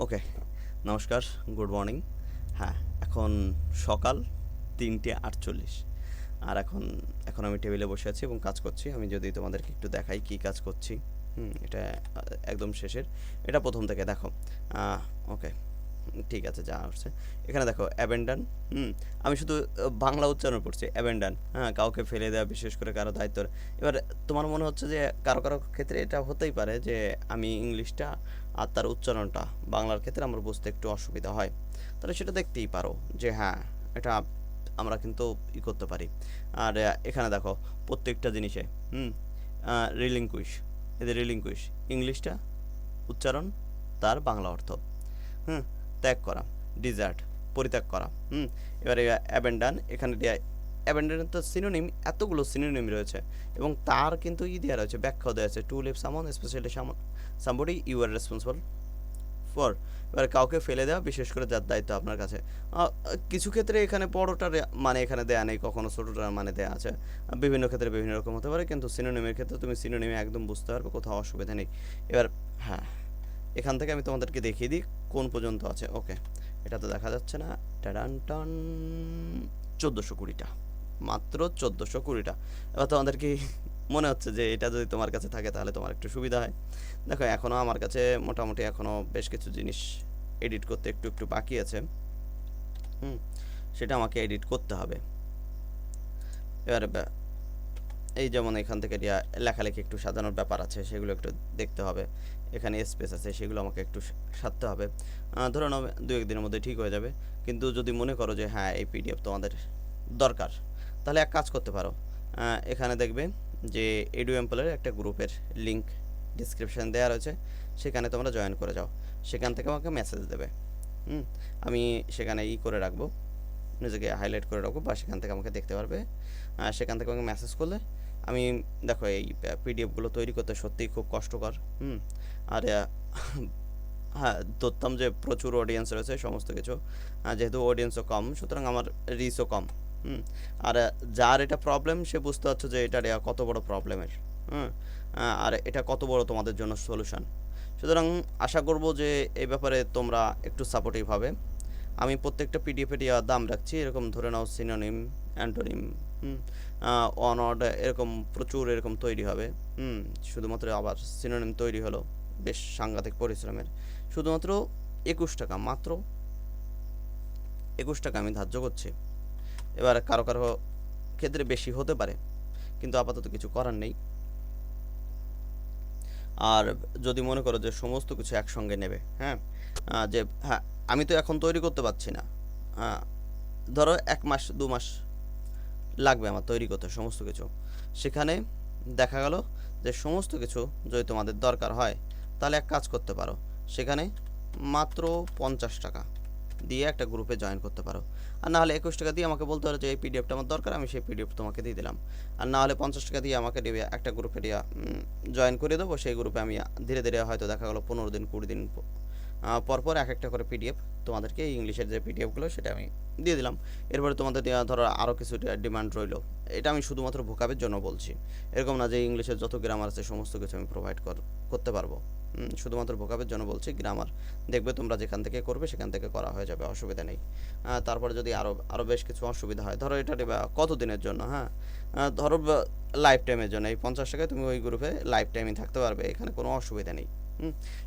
ওকে, নমস্কার, good morning. হ্যাঁ এখন সকাল তিনটে আটচল্লিশ। আর এখন এখন আমি টেবিলে বসে আছি এবং কাজ করছি। আমি যদি তোমাদেরকে একটু দেখাই কী কাজ করছি। হুম, এটা একদম শেষের। এটা প্রথম থেকে, দেখো। ওকে। ঠিক আছে, যা আসছে। এখানে দেখো অ্যাবেন্ডান হুম, আমি শুধু বাংলা উচ্চারণ করছি অ্যাবেন্ডান হ্যাঁ কাউকে ফেলে দেওয়া বিশেষ করে কারও দায়িত্ব এবার তোমার মনে হচ্ছে যে কারও কারও ক্ষেত্রে এটা হতেই পারে যে আমি ইংলিশটা আর তার উচ্চারণটা বাংলার ক্ষেত্রে আমার বুঝতে একটু অসুবিধা হয়। তাহলে সেটা দেখতেই পারো যে হ্যাঁ এটা আমরা কিন্তু ই করতে পারি। আর এখানে দেখো, প্রত্যেকটা জিনিসে, হুম রিলিংকুইশ এদের রিলিংকুইশ ইংলিশটা উচ্চারণ, তার বাংলা অর্থ, হুম ত্যাগ করা ডিজার্ট পরিত্যাগ করা, হুম? এবারে অ্যাবেন্ডান এখানে অ্যাবেন্ডানের তো সিনোনিম এতগুলো সিনোনিম রয়েছে এবং তার কিন্তু ই দেওয়া রয়েছে, ব্যাখ্যাও দেওয়া আছে to leave someone specially someone somebody you are responsible for এবার কাউকে ফেলে দেওয়া, বিশেষ করে যার দায়িত্ব আপনার কাছে। কিছু ক্ষেত্রে এখানে বড়টার মানে এখানে দেয়া নেই, কখনো ছোটোটার মানে দেয়া আছে। বিভিন্ন ক্ষেত্রে বিভিন্ন রকম হতে পারে, কিন্তু সিনোনিমের ক্ষেত্রে তুমি সিনোনিমে একদম বুঝতে পারবে, কোথাও অসুবিধা নেই। এবার হ্যাঁ এখান থেকে আমি তোমাদেরকে দেখিয়ে দিই কোন পর্যন্ত আছে। ওকে, এটা তো দেখা যাচ্ছে না। টাডান টান, চোদ্দোশো কুড়িটা। মাত্র চোদ্দোশো কুড়িটা। এবার তোমাদের কি মনে হচ্ছে যে এটা যদি তোমার কাছে থাকে তাহলে তোমার একটু সুবিধা হয়। দেখো এখনও আমার কাছে মোটামুটি এখনও বেশ কিছু জিনিস এডিট করতে একটু একটু বাকি আছে। হুম, সেটা আমাকে এডিট করতে হবে। এবারে এই যেমন এখান থেকে লেখালেখি একটু সাজানোর ব্যাপার আছে সেগুলো একটু দেখতে হবে। এখানে স্পেস আছে সেগুলো আমাকে একটু সারতে হবে। আহ, ধরে নাও দু একদিনের মধ্যে ঠিক হয়ে যাবে। কিন্তু যদি মনে করো যে হ্যাঁ এই পিডিএফ তোমাদের দরকার তাহলে এক কাজ করতে পারো। এখানে দেখবে যে এডু এম্পলের একটা গ্রুপের লিংক ডিসক্রিপশান দেওয়া রয়েছে। সেখানে তোমরা জয়েন করে যাও। সেখান থেকে আমাকে মেসেজ দেবে। হুম আমি সেখানে ই করে রাখব। নিজেকে হাইলাইট করে রাখব বা সেখান থেকে আমাকে দেখতে পারবে। সেখান থেকে আমাকে মেসেজ করলে আমি দেখো এই পিডিএফগুলো তৈরি করতে সত্যিই খুব কষ্টকর হুম? আর হ্যাঁ ধরতাম যে প্রচুর অডিয়েন্স রয়েছে সমস্ত কিছু। যেহেতু অডিয়েন্সও কম সুতরাং আমার রিচও কম হুম? আর যার এটা প্রবলেম সে বুঝতে পারছ যে আহ, কত বড় প্রবলেমের হুম? আর এটা কত বড় তোমাদের জন্য সলিউশন সুতরাং আশা করব যে এই ব্যাপারে তোমরা একটু সাপোর্টিভ হবে। আমি প্রত্যেকটা পিডিএফের দাম রাখছি, এরকম ধরে নাও সিনোনিম অ্যান্টোনিম অনড এরকম প্রচুর এরকম তৈরি হবে, হুম, শুধুমাত্র আবার সিনোনিম তৈরি হলো, বেশ সাংঘাতিক পরিশ্রমের। শুধুমাত্র একুশ টাকা, মাত্র একুশ টাকা আমি ধার্য করছি। এবার কারও কারও ক্ষেত্রে বেশি হতে পারে, কিন্তু আপাতত কিছু করার নেই। আর যদি মনে করো যে সমস্ত কিছু একসঙ্গে নেবে হ্যাঁ? যে হ্যাঁ আমি তো এখন তৈরি করতে পারছি না। হ্যাঁ ধরো এক মাস, দু মাস লাগবে আমার তৈরি করতে সমস্ত কিছু। সেখানে দেখা গেল যে সমস্ত কিছু যদি তোমাদের দরকার হয়, তাহলে এক কাজ করতে পারো। সেখানে মাত্র পঞ্চাশ টাকা। দিয়ে একটা গ্রুপে জয়েন করতে পারো। আর না হলে একুশ টাকা দিয়ে আমাকে বলতে পারো যে এই পিডিএফটা আমার দরকার আমি সেই পিডিএফ তোমাকে দিয়ে দিলাম। আর না হলে পঞ্চাশ টাকা দিয়ে আমাকে দেবে একটা গ্রুপে দিয়ে জয়েন করে দেবো। সেই গ্রুপে আমি ধীরে ধীরে হয়তো দেখা গেলো পনেরো দিন কুড়ি দিন প- আহ, পর পর এক একটা করে পিডিএফ তোমাদেরকে ইংলিশের যে পিডিএফগুলো সেটা আমি দিয়ে দিলাম। এরপরে তোমাদের ধরো আরও কিছু ডিমান্ড রইল। এটা আমি শুধুমাত্র ভোকাবের জন্য বলছি। এরকম না যে ইংলিশের যত গ্রামার আছে সমস্ত কিছু আমি প্রোভাইড করতে পারব। শুধুমাত্র ভোকাবের জন্য বলছি, গ্রামার দেখবে তোমরা যেখান থেকে করবে সেখান থেকে করা হয়ে যাবে, অসুবিধা নেই। তারপরে যদি আরও আরও বেশ কিছু অসুবিধা হয়, ধরো এটা কত দিনের জন্য হ্যাঁ? ধরো লাইফ টাইমের জন্য, এই পঞ্চাশ টাকায় তুমি ওই গ্রুপে লাইফ টাইমই থাকতে পারবে, এখানে কোনো অসুবিধা নেই।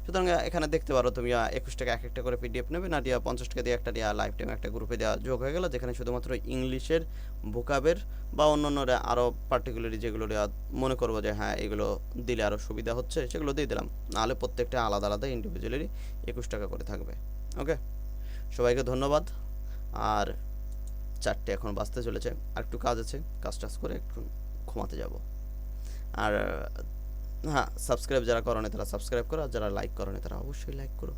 সুতরাং এখানে দেখতে পারো তুমি একুশ টাকা এক একটা করে পিডিএফ নেবে, না দিয়া পঞ্চাশ টাকা দিয়ে একটা দিয়া লাইফ টাইম একটা গ্রুপে দেওয়া যোগ হয়ে গেল, যেখানে শুধুমাত্র ইংলিশের ভোকাবের বা অন্য অন্য আরও পার্টিকুলারলি যেগুলো মনে করব যে হ্যাঁ এগুলো দিলে আরও সুবিধা হচ্ছে, সেগুলো দিয়ে দিলাম। নাহলে প্রত্যেকটা আলাদা আলাদা ইন্ডিভিজুয়ালি একুশ টাকা করে থাকবে। ওকে সবাইকে ধন্যবাদ। আর চারটে এখন বাঁচতে চলেছে। আর একটু কাজ আছে, কাজ টাজ করে একটু ঘুমাতে যাব। আর হ্যাঁ সাবস্ক্রাইব যারা করো না তারা সাবস্ক্রাইব করো, আর যারা লাইক করো না তারা অবশ্যই লাইক করো।